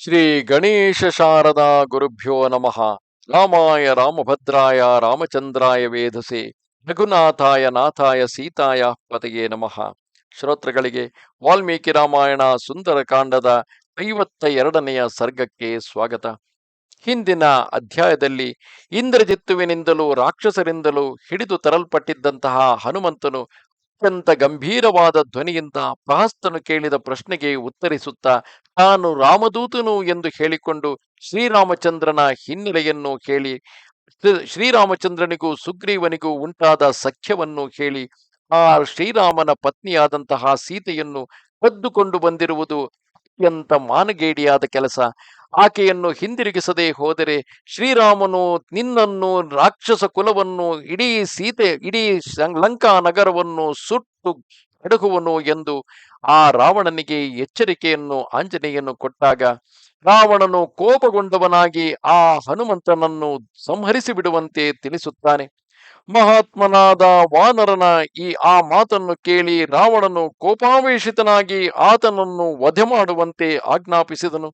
ಶ್ರೀ ಗಣೇಶ ಶಾರದಾ ಗುರುಭ್ಯೋ ನಮಃ. ರಾಮಾಯ ರಾಮಭದ್ರಾಯ ರಾಮಚಂದ್ರಾಯ ವೇಧಸೆ ರಘುನಾಥಾಯ ನಾಥಾಯ ಸೀತಾಯ ಪತೆಯೇ ನಮಃ. ಶ್ರೋತೃಗಳಿಗೆ ವಾಲ್ಮೀಕಿ ರಾಮಾಯಣ ಸುಂದರಕಾಂಡದ ಐವತ್ತ ಎರಡನೆಯ ಸರ್ಗಕ್ಕೆ ಸ್ವಾಗತ. ಹಿಂದಿನ ಅಧ್ಯಾಯದಲ್ಲಿ ಇಂದ್ರಜಿತ್ತುವಿನಿಂದಲೂ ರಾಕ್ಷಸರಿಂದಲೂ ಹಿಡಿದು ತರಲ್ಪಟ್ಟಿದ್ದಂತಹ ಹನುಮಂತನು ಅತ್ಯಂತ ಗಂಭೀರವಾದ ಧ್ವನಿಯಿಂದ ಪ್ರಹಸ್ತನು ಕೇಳಿದ ಪ್ರಶ್ನೆಗೆ ಉತ್ತರಿಸುತ್ತಾ, ತಾನು ರಾಮದೂತನು ಎಂದು ಹೇಳಿಕೊಂಡು ಶ್ರೀರಾಮಚಂದ್ರನ ಹಿನ್ನೆಲೆಯನ್ನು ಕೇಳಿ ಶ್ರೀ- ಶ್ರೀರಾಮಚಂದ್ರನಿಗೂ ಸುಗ್ರೀವನಿಗೂ ಉಂಟಾದ ಸಖ್ಯವನ್ನು ಹೇಳಿ, ಆ ಶ್ರೀರಾಮನ ಪತ್ನಿಯಾದಂತಹ ಸೀತೆಯನ್ನು ಕದ್ದುಕೊಂಡು ಬಂದಿರುವುದು ಅತ್ಯಂತ ಮಾನಗೇಡಿಯಾದ ಕೆಲಸ. ಆಕೆಯನ್ನು ಹಿಂದಿರುಗಿಸದೆ ಹೋದರೆ ಶ್ರೀರಾಮನು ನಿನ್ನನ್ನು ರಾಕ್ಷಸ ಕುಲವನ್ನು ಇಡೀ ಸೀತೆ, ಇಡೀ ಲಂಕಾ ನಗರವನ್ನು ಸುಟ್ಟು ಅಡಗುವನು ಎಂದು ಆ ರಾವಣನಿಗೆ ಎಚ್ಚರಿಕೆಯನ್ನು ಆಂಜನೇಯನ್ನು ಕೊಟ್ಟಾಗ, ರಾವಣನು ಕೋಪಗೊಂಡವನಾಗಿ ಆ ಹನುಮಂತನನ್ನು ಸಂಹರಿಸಿ ಬಿಡುವಂತೆ ತಿಳಿಸುತ್ತಾನೆ. ಮಹಾತ್ಮನಾದ ವಾನರನ ಈ, ಆ ಮಾತನ್ನು ಕೇಳಿ ರಾವಣನು ಕೋಪಾವೇಶಿತನಾಗಿ ಆತನನ್ನು ವಧೆ ಮಾಡುವಂತೆ ಆಜ್ಞಾಪಿಸಿದನು.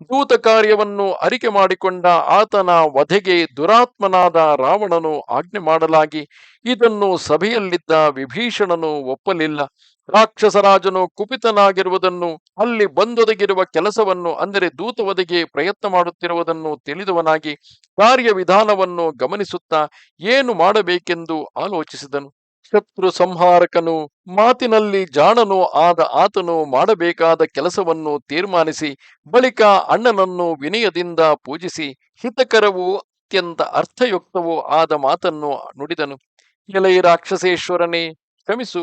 ದೂತ ಕಾರ್ಯವನ್ನು ಅರಿಕೆ ಮಾಡಿಕೊಂಡ ಆತನ ವಧೆಗೆ ದುರಾತ್ಮನಾದ ರಾವಣನು ಆಜ್ಞೆ ಮಾಡಲಾಗಿ, ಇದನ್ನು ಸಭೆಯಲ್ಲಿದ್ದ ವಿಭೀಷಣನು ಒಪ್ಪಲಿಲ್ಲ. ರಾಕ್ಷಸರಾಜನು ಕುಪಿತನಾಗಿರುವುದನ್ನು, ಅಲ್ಲಿ ಬಂದೊದಗಿರುವ ಕೆಲಸವನ್ನು, ಅಂದರೆ ದೂತವಧೆಗೆ ಪ್ರಯತ್ನ ಮಾಡುತ್ತಿರುವುದನ್ನು ತಿಳಿದವನಾಗಿ ಕಾರ್ಯವಿಧಾನವನ್ನು ಗಮನಿಸುತ್ತಾ ಏನು ಮಾಡಬೇಕೆಂದು ಆಲೋಚಿಸಿದನು. ಶತ್ರು ಸಂಹಾರಕನು ಮಾತಿನಲ್ಲಿ ಜಾಣನು ಆದ ಆತನು ಮಾಡಬೇಕಾದ ಕೆಲಸವನ್ನು ತೀರ್ಮಾನಿಸಿ, ಬಳಿಕ ಅಣ್ಣನನ್ನು ವಿನಯದಿಂದ ಪೂಜಿಸಿ, ಹಿತಕರವೂ ಅತ್ಯಂತ ಅರ್ಥಯುಕ್ತವೂ ಆದ ಮಾತನ್ನು ನುಡಿದನು. ಎಲೈ ರಾಕ್ಷಸೇಶ್ವರನೇ, ಕ್ಷಮಿಸು,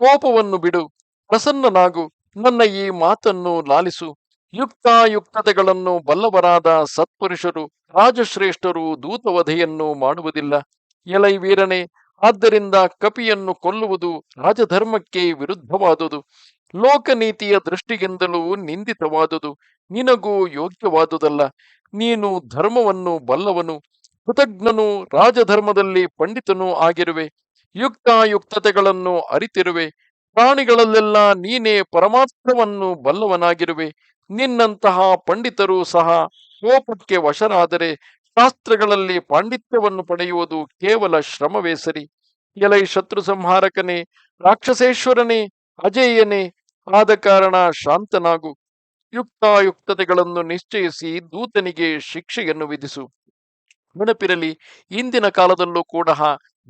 ಕೋಪವನ್ನು ಬಿಡು, ಪ್ರಸನ್ನನಾಗು, ನನ್ನ ಈ ಮಾತನ್ನು ಲಾಲಿಸು. ಯುಕ್ತಾಯುಕ್ತತೆಗಳನ್ನು ಬಲ್ಲವರಾದ ಸತ್ಪುರುಷರು, ರಾಜಶ್ರೇಷ್ಠರು ದೂತವಧೆಯನ್ನು ಮಾಡುವುದಿಲ್ಲ. ಎಲೈ ವೀರನೇ ಆದ್ದರಿಂದ ಕಪಿಯನ್ನು ಕೊಲ್ಲುವುದು ರಾಜಧರ್ಮಕ್ಕೆ ವಿರುದ್ಧವಾದುದು. ಲೋಕನೀತಿಯ ದೃಷ್ಟಿಗಿಂತಲೂ ನಿಂದಿತವಾದುದು. ನಿನಗೂ ಯೋಗ್ಯವಾದುದಲ್ಲ. ನೀನು ಧರ್ಮವನ್ನು ಬಲ್ಲವನು. ಕೃತಜ್ಞನು ರಾಜಧರ್ಮದಲ್ಲಿ ಪಂಡಿತನೂ ಆಗಿರುವೆ. ಯುಕ್ತಾಯುಕ್ತತೆಗಳನ್ನು ಅರಿತಿರುವೆ. ಪ್ರಾಣಿಗಳಲ್ಲೆಲ್ಲ ನೀನೇ ಪರಮಾತ್ಮವನ್ನು ಬಲ್ಲವನಾಗಿರುವೆ. ನಿನ್ನಂತಹ ಪಂಡಿತರು ಸಹ ಕೋಪಕ್ಕೆ ವಶರಾದರೆ ಶಾಸ್ತ್ರಗಳಲ್ಲಿ ಪಾಂಡಿತ್ಯವನ್ನು ಪಡೆಯುವುದು ಕೇವಲ ಶ್ರಮವೇ ಸರಿ. ಎಲೈ ಶತ್ರು ಸಂಹಾರಕನೇ, ರಾಕ್ಷಸೇಶ್ವರನೇ, ಅಜೇಯನೇ, ಆದ ಕಾರಣ ಶಾಂತನಾಗು. ಯುಕ್ತಾಯುಕ್ತತೆಗಳನ್ನು ನಿಶ್ಚಯಿಸಿ ದೂತನಿಗೆ ಶಿಕ್ಷೆಯನ್ನು ವಿಧಿಸು. ನೆನಪಿರಲಿ, ಇಂದಿನ ಕಾಲದಲ್ಲೂ ಕೂಡ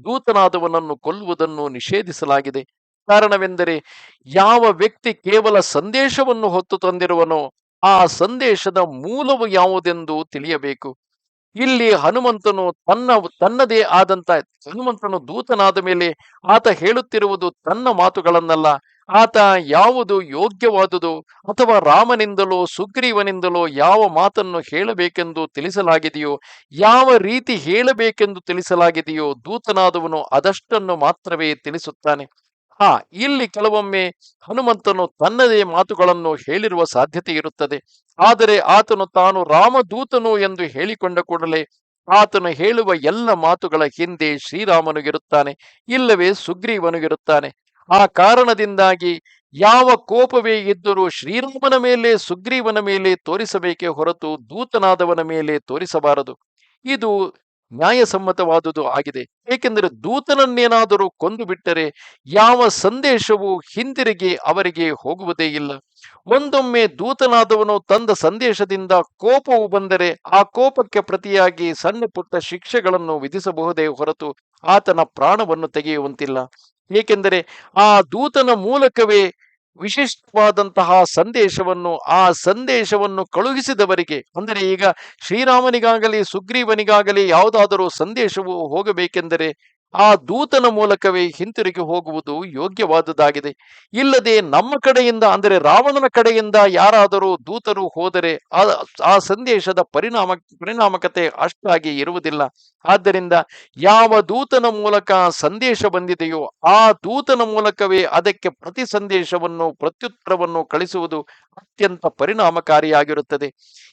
ದೂತನಾದವನನ್ನು ಕೊಲ್ಲುವುದನ್ನು ನಿಷೇಧಿಸಲಾಗಿದೆ. ಕಾರಣವೆಂದರೆ, ಯಾವ ವ್ಯಕ್ತಿ ಕೇವಲ ಸಂದೇಶವನ್ನು ಹೊತ್ತು ತಂದಿರುವನೋ, ಆ ಸಂದೇಶದ ಮೂಲವು ಯಾವುದೆಂದು ತಿಳಿಯಬೇಕು. ಇಲ್ಲಿ ಹನುಮಂತನು ತನ್ನ, ತನ್ನದೇ ಆದಂತ, ಹನುಮಂತನು ದೂತನಾದ ಮೇಲೆ ಆತ ಹೇಳುತ್ತಿರುವುದು ತನ್ನ ಮಾತುಗಳನ್ನಲ್ಲ. ಆತ ಯಾವುದು ಯೋಗ್ಯವಾದುದು ಅಥವಾ ರಾಮನಿಂದಲೋ ಸುಗ್ರೀವನಿಂದಲೋ ಯಾವ ಮಾತನ್ನು ಹೇಳಬೇಕೆಂದು ತಿಳಿಸಲಾಗಿದೆಯೋ, ಯಾವ ರೀತಿ ಹೇಳಬೇಕೆಂದು ತಿಳಿಸಲಾಗಿದೆಯೋ ದೂತನಾದವನು ಅದಷ್ಟನ್ನು ಮಾತ್ರವೇ ತಿಳಿಸುತ್ತಾನೆ. ಹಾ, ಇಲ್ಲಿ ಕೆಲವೊಮ್ಮೆ ಹನುಮಂತನು ತನ್ನದೇ ಮಾತುಗಳನ್ನು ಹೇಳಿರುವ ಸಾಧ್ಯತೆ ಇರುತ್ತದೆ. ಆದರೆ ಆತನು ತಾನು ರಾಮದೂತನು ಎಂದು ಹೇಳಿಕೊಂಡ ಕೂಡಲೇ ಆತನು ಹೇಳುವ ಎಲ್ಲ ಮಾತುಗಳ ಹಿಂದೆ ಶ್ರೀರಾಮನು ಇರುತ್ತಾನೆ, ಇಲ್ಲವೇ ಸುಗ್ರೀವನುಗಿರುತ್ತಾನೆ ಆ ಕಾರಣದಿಂದಾಗಿ ಯಾವ ಕೋಪವೇ ಇದ್ದರೂ ಶ್ರೀರಾಮನ ಮೇಲೆ, ಸುಗ್ರೀವನ ಮೇಲೆ ತೋರಿಸಬೇಕೇ ಹೊರತು ದೂತನಾದವನ ಮೇಲೆ ತೋರಿಸಬಾರದು. ಇದು ನ್ಯಾಯಸಮ್ಮತವಾದುದು ಆಗಿದೆ. ಏಕೆಂದರೆ ದೂತನನ್ನೇನಾದರೂ ಕೊಂದು ಬಿಟ್ಟರೆ ಯಾವ ಸಂದೇಶವು ಹಿಂದಿರುಗಿ ಅವರಿಗೆ ಹೋಗುವುದೇ ಇಲ್ಲ. ಒಂದೊಮ್ಮೆ ದೂತನಾದವನು ತಂದ ಸಂದೇಶದಿಂದ ಕೋಪವು ಬಂದರೆ ಆ ಕೋಪಕ್ಕೆ ಪ್ರತಿಯಾಗಿ ಸಣ್ಣ ಪುಟ್ಟ ಶಿಕ್ಷೆಗಳನ್ನು ವಿಧಿಸಬಹುದೇ ಹೊರತು ಆತನ ಪ್ರಾಣವನ್ನು ತೆಗೆಯುವಂತಿಲ್ಲ. ಏಕೆಂದರೆ ಆ ದೂತನ ಮೂಲಕವೇ ವಿಶಿಷ್ಟವಾದಂತಹ ಸಂದೇಶವನ್ನು ಆ ಸಂದೇಶವನ್ನು ಕಳುಹಿಸಿದವರಿಗೆ ಅಂದರೆ ಈಗ ಶ್ರೀರಾಮನಿಗಾಗಲಿ ಸುಗ್ರೀವನಿಗಾಗಲಿ ಯಾವುದಾದರೂ ಸಂದೇಶವು ಹೋಗಬೇಕೆಂದರೆ ಆ ದೂತನ ಮೂಲಕವೇ ಹಿಂತಿರುಗಿ ಹೋಗುವುದು ಯೋಗ್ಯವಾದುದಾಗಿದೆ. ಇಲ್ಲದೆ ನಮ್ಮ ಕಡೆಯಿಂದ, ಅಂದರೆ ರಾವಣನ ಕಡೆಯಿಂದ ಯಾರಾದರೂ ದೂತರು ಹೋದರೆ ಆ ಸಂದೇಶದ ಪರಿಣಾಮ, ಪರಿಣಾಮಕತೆ ಅಷ್ಟಾಗಿ ಇರುವುದಿಲ್ಲ. ಆದ್ದರಿಂದ ಯಾವ ದೂತನ ಮೂಲಕ ಸಂದೇಶ ಬಂದಿದೆಯೋ ಆ ದೂತನ ಮೂಲಕವೇ ಅದಕ್ಕೆ ಪ್ರತಿ ಸಂದೇಶವನ್ನು, ಪ್ರತ್ಯುತ್ತರವನ್ನು ಕಳಿಸುವುದು ಅತ್ಯಂತ ಪರಿಣಾಮಕಾರಿಯಾಗಿರುತ್ತದೆ.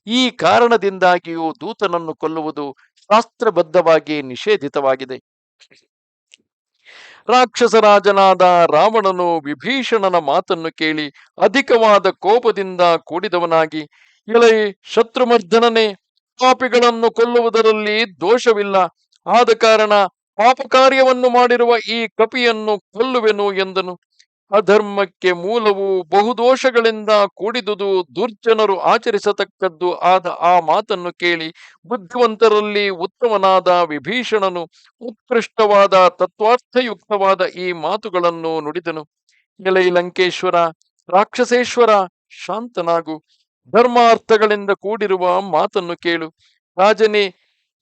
ಈ ಕಾರಣದಿಂದಾಗಿಯೂ ದೂತನನ್ನು ಕೊಲ್ಲುವುದು ಶಾಸ್ತ್ರಬದ್ಧವಾಗಿ ನಿಷೇಧಿತವಾಗಿದೆ. ರಾಕ್ಷಸರಾಜನಾದ ರಾವಣನು ವಿಭೀಷಣನ ಮಾತನ್ನು ಕೇಳಿ ಅಧಿಕವಾದ ಕೋಪದಿಂದ ಕೂಡಿದವನಾಗಿ ಇಳೈ ಶತ್ರುಮರ್ಧನನೇ ಪಾಪಿಗಳನ್ನು ಕೊಲ್ಲುವುದರಲ್ಲಿ ದೋಷವಿಲ್ಲ. ಆದ ಕಾರಣ ಪಾಪ ಕಾರ್ಯವನ್ನು ಮಾಡಿರುವ ಈ ಕಪಿಯನ್ನು ಕೊಲ್ಲುವೆನು ಎಂದನು. ಅಧರ್ಮಕ್ಕೆ ಮೂಲವು ಬಹುದೋಷಗಳಿಂದ ಕೂಡಿದುದು ದುರ್ಜನರು ಆಚರಿಸತಕ್ಕದ್ದು ಆದ ಆ ಮಾತನ್ನು ಕೇಳಿ ಬುದ್ಧಿವಂತರಲ್ಲಿ ಉತ್ತಮನಾದ ವಿಭೀಷಣನು ಉತ್ಕೃಷ್ಟವಾದ ತತ್ವಾರ್ಥಯುಕ್ತವಾದ ಈ ಮಾತುಗಳನ್ನು ನುಡಿದನು. ಎಲೈ ಲಂಕೇಶ್ವರ, ರಾಕ್ಷಸೇಶ್ವರ, ಶಾಂತನಾಗು. ಧರ್ಮಾರ್ಥಗಳಿಂದ ಕೂಡಿರುವ ಮಾತನ್ನು ಕೇಳು. ರಾಜನೇ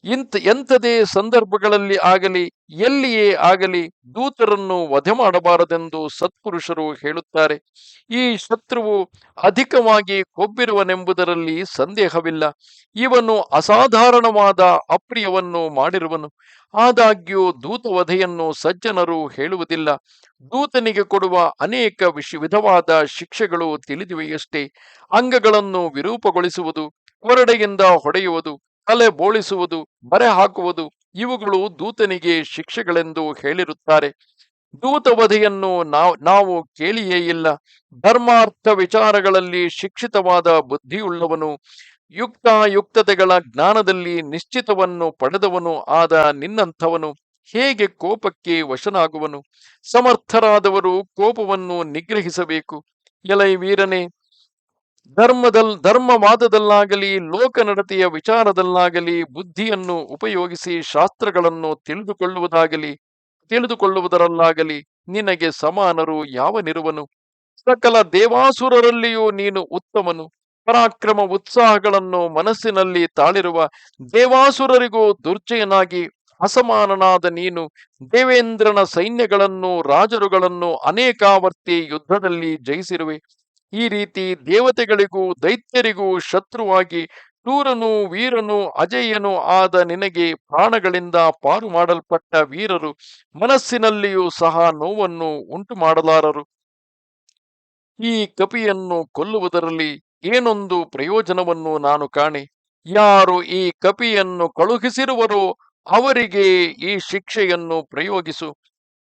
ಇಂಥ ಎಂಥದೇ ಸಂದರ್ಭಗಳಲ್ಲಿ ಆಗಲಿ, ಎಲ್ಲಿಯೇ ಆಗಲಿ ದೂತರನ್ನು ವಧೆ ಮಾಡಬಾರದೆಂದು ಸತ್ಪುರುಷರು ಹೇಳುತ್ತಾರೆ. ಈ ಶತ್ರುವು ಅಧಿಕವಾಗಿ ಕೊಬ್ಬಿರುವನೆಂಬುದರಲ್ಲಿ ಸಂದೇಹವಿಲ್ಲ. ಇವನು ಅಸಾಧಾರಣವಾದ ಅಪ್ರಿಯವನ್ನು ಮಾಡಿರುವನು. ಆದಾಗ್ಯೂ ದೂತವಧೆಯನ್ನು ಸಜ್ಜನರು ಹೇಳುವುದಿಲ್ಲ. ದೂತನಿಗೆ ಕೊಡುವ ಅನೇಕ ವಿಷ ವಿಧವಾದ ಶಿಕ್ಷೆಗಳು ತಿಳಿದಿವೆಯಷ್ಟೇ. ಅಂಗಗಳನ್ನು ವಿರೂಪಗೊಳಿಸುವುದು, ಕೊರಡೆಯಿಂದ ಹೊಡೆಯುವುದು ತಲೆ ಬೋಳಿಸುವುದು, ಬರೆ ಹಾಕುವುದು, ಇವುಗಳು ದೂತನಿಗೆ ಶಿಕ್ಷೆಗಳೆಂದು ಹೇಳಿರುತ್ತಾರೆ. ದೂತವಧೆಯನ್ನು ನಾವು ನಾವು ಕೇಳಿಯೇ ಇಲ್ಲ. ಧರ್ಮಾರ್ಥ ವಿಚಾರಗಳಲ್ಲಿ ಶಿಕ್ಷಿತವಾದ ಬುದ್ಧಿಯುಳ್ಳವನು ಯುಕ್ತ ಯುಕ್ತತೆಗಳ ಜ್ಞಾನದಲ್ಲಿ ನಿಶ್ಚಿತವನ್ನು ಪಡೆದವನು ಆದ ನಿನ್ನಂಥವನು ಹೇಗೆ ಕೋಪಕ್ಕೆ ವಶನಾಗುವನು? ಸಮರ್ಥರಾದವರು ಕೋಪವನ್ನು ನಿಗ್ರಹಿಸಬೇಕು. ಎಲೈ ವೀರನೇ ಧರ್ಮದಲ್, ಧರ್ಮವಾದದಲ್ಲಾಗಲಿ, ಲೋಕನಡತೆಯ ವಿಚಾರದಲ್ಲಾಗಲಿ, ಬುದ್ಧಿಯನ್ನು ಉಪಯೋಗಿಸಿ ಶಾಸ್ತ್ರಗಳನ್ನು ತಿಳಿದುಕೊಳ್ಳುವುದಾಗಲಿ, ತಿಳಿದುಕೊಳ್ಳುವುದರಲ್ಲಾಗಲಿ ನಿನಗೆ ಸಮಾನರು ಯಾವ ನಿರುವನು? ಸಕಲ ದೇವಾಸುರರಲ್ಲಿಯೂ ನೀನು ಉತ್ತಮನು. ಪರಾಕ್ರಮ ಉತ್ಸಾಹಗಳನ್ನು ಮನಸ್ಸಿನಲ್ಲಿ ತಾಳಿರುವ ದೇವಾಸುರರಿಗೂ ದುರ್ಜಯನಾಗಿ ಅಸಮಾನನಾದ ನೀನು, ದೇವೇಂದ್ರನ ಸೈನ್ಯಗಳನ್ನು, ರಾಜರುಗಳನ್ನು ಅನೇಕಾವರ್ತಿ ಯುದ್ಧದಲ್ಲಿ ಜಯಿಸಿರುವೆ. ಈ ರೀತಿ ದೇವತೆಗಳಿಗೂ, ದೈತ್ಯರಿಗೂ ಶತ್ರುವಾಗಿ ಶೂರನು, ವೀರನು ಅಜಯ್ಯನು ಆದ ನಿನಗೆ ಪ್ರಾಣಗಳಿಂದ ಪಾರು ಮಾಡಲ್ಪಟ್ಟ ವೀರರು ಮನಸ್ಸಿನಲ್ಲಿಯೂ ಸಹ ನೋವನ್ನು ಉಂಟು ಮಾಡಲಾರರು ಈ ಕಪಿಯನ್ನು ಕೊಲ್ಲುವುದರಲ್ಲಿ ಏನೊಂದು ಪ್ರಯೋಜನವನ್ನು ನಾನು ಕಾಣೆ? ಯಾರು ಈ ಕಪಿಯನ್ನು ಕಳುಹಿಸಿರುವರೋ ಅವರಿಗೆ ಈ ಶಿಕ್ಷೆಯನ್ನು ಪ್ರಯೋಗಿಸು.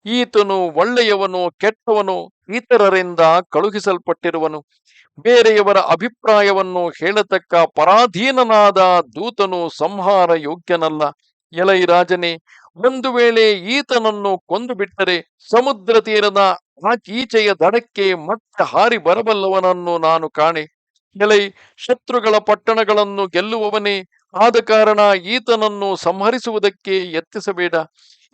ಈತನು ಒಳ್ಳೆಯವನು, ಕೆಟ್ಟವನು, ಇತರರಿಂದ ಕಳುಹಿಸಲ್ಪಟ್ಟಿರುವನು. ಬೇರೆಯವರ ಅಭಿಪ್ರಾಯವನ್ನು ಹೇಳತಕ್ಕ ಪರಾಧೀನನಾದ ದೂತನು ಸಂಹಾರ ಯೋಗ್ಯನಲ್ಲ. ಎಲೈ ರಾಜನೇ, ಒಂದು ವೇಳೆ ಈತನನ್ನು ಕೊಂದು ಬಿಟ್ಟರೆ ಸಮುದ್ರ ತೀರದ ಆಚೀಚೆಯ ದಡಕ್ಕೆ ಮತ್ತೆ ಹಾರಿ ಬರಬಲ್ಲವನನ್ನು ನಾನು ಕಾಣೆ. ಎಲೈ, ಶತ್ರುಗಳ ಪಟ್ಟಣಗಳನ್ನು ಗೆಲ್ಲುವವನೇ, ಆದ ಕಾರಣ ಈತನನ್ನು ಸಂಹರಿಸುವುದಕ್ಕೆ ಯತ್ನಿಸಬೇಡ.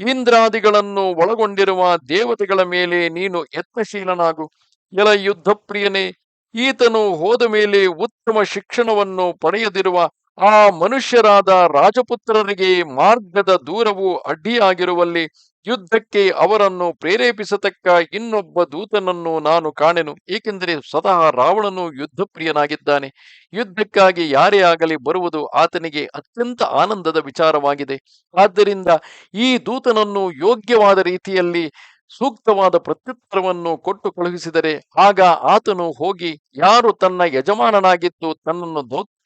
ಇಂದ್ರಾದಿಗಳನ್ನು ಒಳಗೊಂಡಿರುವ ದೇವತೆಗಳ ಮೇಲೆ ನೀನು ಯತ್ನಶೀಲನಾಗು. ಎಲ ಯುದ್ಧ ಪ್ರಿಯನೇ ಈತನು ಹೋದ ಮೇಲೆ ಉತ್ತಮ ಶಿಕ್ಷಣವನ್ನು ಪಡೆಯದಿರುವ ಆ ಮನುಷ್ಯರಾದ ರಾಜಪುತ್ರರಿಗೆ ಮಾರ್ಗದ ದೂರವು ಅಡ್ಡಿಯಾಗಿರುವಲ್ಲಿ ಯುದ್ಧಕ್ಕೆ ಅವರನ್ನು ಪ್ರೇರೇಪಿಸತಕ್ಕ ಇನ್ನೊಬ್ಬ ದೂತನನ್ನು ನಾನು ಕಾಣೆನು. ಏಕೆಂದರೆ ಸ್ವತಃ ರಾವಣನು ಯುದ್ಧ ಪ್ರಿಯನಾಗಿದ್ದಾನೆ ಯುದ್ಧಕ್ಕಾಗಿ ಯಾರೇ ಆಗಲಿ ಬರುವುದು ಆತನಿಗೆ ಅತ್ಯಂತ ಆನಂದದ ವಿಚಾರವಾಗಿದೆ. ಆದ್ದರಿಂದ ಈ ದೂತನನ್ನು ಯೋಗ್ಯವಾದ ರೀತಿಯಲ್ಲಿ ಸೂಕ್ತವಾದ ಪ್ರತ್ಯುತ್ತರವನ್ನು ಕೊಟ್ಟು ಕಳುಹಿಸಿದರೆ ಆಗ ಆತನು ಹೋಗಿ ಯಾರು ತನ್ನ ಯಜಮಾನನಾಗಿದ್ದು ತನ್ನನ್ನು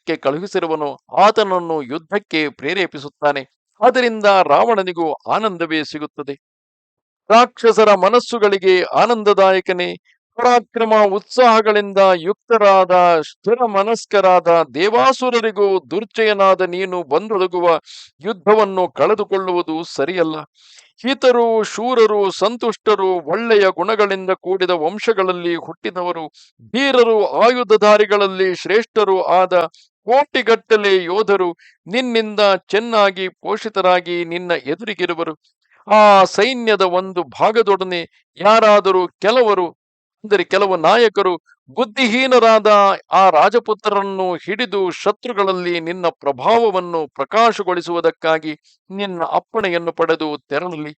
ದೌತ್ಯಕ್ಕೆ ಕಳುಹಿಸಿರುವನು, ಆತನನ್ನು ಯುದ್ಧಕ್ಕೆ ಪ್ರೇರೇಪಿಸುತ್ತಾನೆ. ಅದರಿಂದ ರಾವಣನಿಗೂ ಆನಂದವೇ ಸಿಗುತ್ತದೆ. ರಾಕ್ಷಸರ ಮನಸ್ಸುಗಳಿಗೆ ಆನಂದದಾಯಕನೇ. ಪರಾಕ್ರಮ, ಉತ್ಸಾಹಗಳಿಂದ ಯುಕ್ತರಾದ, ಸ್ಥಿರ ಮನಸ್ಕರಾದ ದೇವಾಸುರರಿಗೂ ದುರ್ಜಯನಾದ ನೀನು ಬಂದೊದಗುವ ಯುದ್ಧವನ್ನು ಕಳೆದುಕೊಳ್ಳುವುದು ಸರಿಯಲ್ಲ. ಹಿತರು, ಶೂರರು, ಸಂತುಷ್ಟರು, ಒಳ್ಳೆಯ ಗುಣಗಳಿಂದ ಕೂಡಿದ ವಂಶಗಳಲ್ಲಿ ಹುಟ್ಟಿದವರು, ಧೀರರು, ಆಯುಧಧಾರಿಗಳಲ್ಲಿ ಶ್ರೇಷ್ಠರು ಆದ ಕೋಟಿಗಟ್ಟಲೆ ಯೋಧರು ನಿನ್ನಿಂದ ಚೆನ್ನಾಗಿ ಪೋಷಿತರಾಗಿ ನಿನ್ನ ಎದುರಿಗಿರುವರು. ಆ ಸೈನ್ಯದ ಒಂದು ಭಾಗದೊಡನೆ ಯಾರಾದರೂ ಕೆಲವರು, ಅಂದರೆ ಕೆಲವು ನಾಯಕರು ಬುದ್ಧಿಹೀನರಾದ ಆ ರಾಜಪುತ್ರರನ್ನು ಹಿಡಿದು ಶತ್ರುಗಳಲ್ಲಿ ನಿನ್ನ ಪ್ರಭಾವವನ್ನು ಪ್ರಕಾಶಗೊಳಿಸುವುದಕ್ಕಾಗಿ ನಿನ್ನ ಅಪ್ಪಣೆಯನ್ನು ಪಡೆದು ತೆರಳಲಿ.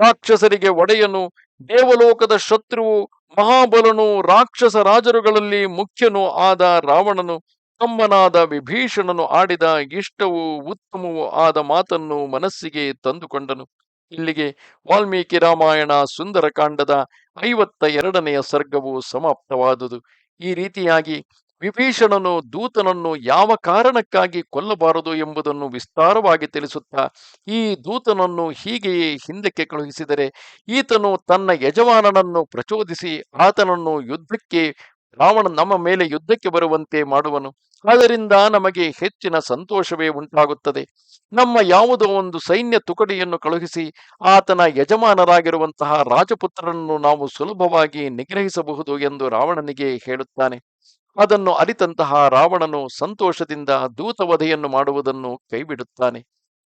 ರಾಕ್ಷಸರಿಗೆ ಒಡೆಯನು, ದೇವಲೋಕದ ಶತ್ರುವು ಮಹಾಬಲನು, ರಾಕ್ಷಸ ರಾಜರುಗಳಲ್ಲಿ ಮುಖ್ಯನು ಆದ ರಾವಣನು ತಮ್ಮನಾದ ವಿಭೀಷಣನು ಆಡಿದ ಇಷ್ಟವೂ ಉತ್ತಮವೂ ಆದ ಮಾತನ್ನು ಮನಸ್ಸಿಗೆ ತಂದುಕೊಂಡನು. ಇಲ್ಲಿಗೆ ವಾಲ್ಮೀಕಿ ರಾಮಾಯಣ ಸುಂದರಕಾಂಡದ ಐವತ್ತ ಎರಡನೆಯ ಸರ್ಗವು ಸಮಾಪ್ತವಾದುದು. ಈ ರೀತಿಯಾಗಿ ವಿಭೀಷಣನು ದೂತನನ್ನು ಯಾವ ಕಾರಣಕ್ಕಾಗಿ ಕೊಲ್ಲಬಾರದು ಎಂಬುದನ್ನು ವಿಸ್ತಾರವಾಗಿ ತಿಳಿಸುತ್ತಾ, ಈ ದೂತನನ್ನು ಹೀಗೆಯೇ ಹಿಂದಕ್ಕೆ ಕಳುಹಿಸಿದರೆ, ಈತನು ತನ್ನ ಯಜಮಾನನನ್ನು ಪ್ರಚೋದಿಸಿ ಆತನನ್ನು ಯುದ್ಧಕ್ಕೆ ರಾವಣ ನಮ್ಮ ಮೇಲೆ ಯುದ್ಧಕ್ಕೆ ಬರುವಂತೆ ಮಾಡುವನು. ಅದರಿಂದ ನಮಗೆ ಹೆಚ್ಚಿನ ಸಂತೋಷವೇ ಉಂಟಾಗುತ್ತದೆ. ನಮ್ಮ ಯಾವುದೋ ಒಂದು ಸೈನ್ಯ ತುಕಡಿಯನ್ನು ಕಳುಹಿಸಿ ಆತನ ಯಜಮಾನರಾಗಿರುವಂತಹ ರಾಜಪುತ್ರರನ್ನು ನಾವು ಸುಲಭವಾಗಿ ನಿಗ್ರಹಿಸಬಹುದು ಎಂದು ರಾವಣನಿಗೆ ಹೇಳುತ್ತಾನೆ. ಅದನ್ನು ಅರಿತಂತಹ ರಾವಣನು ಸಂತೋಷದಿಂದ ದೂತವಧೆಯನ್ನು ಮಾಡುವುದನ್ನು ಕೈಬಿಡುತ್ತಾನೆ.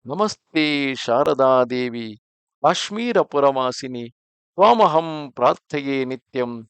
ನಮಸ್ತೆ ಶಾರದಾ ದೇವಿ, ಕಾಶ್ಮೀರ ಪುರವಾಸಿನಿ, ತ್ವಾಮಹಂ ಪ್ರಾರ್ಥೆಯೇ ನಿತ್ಯಂ.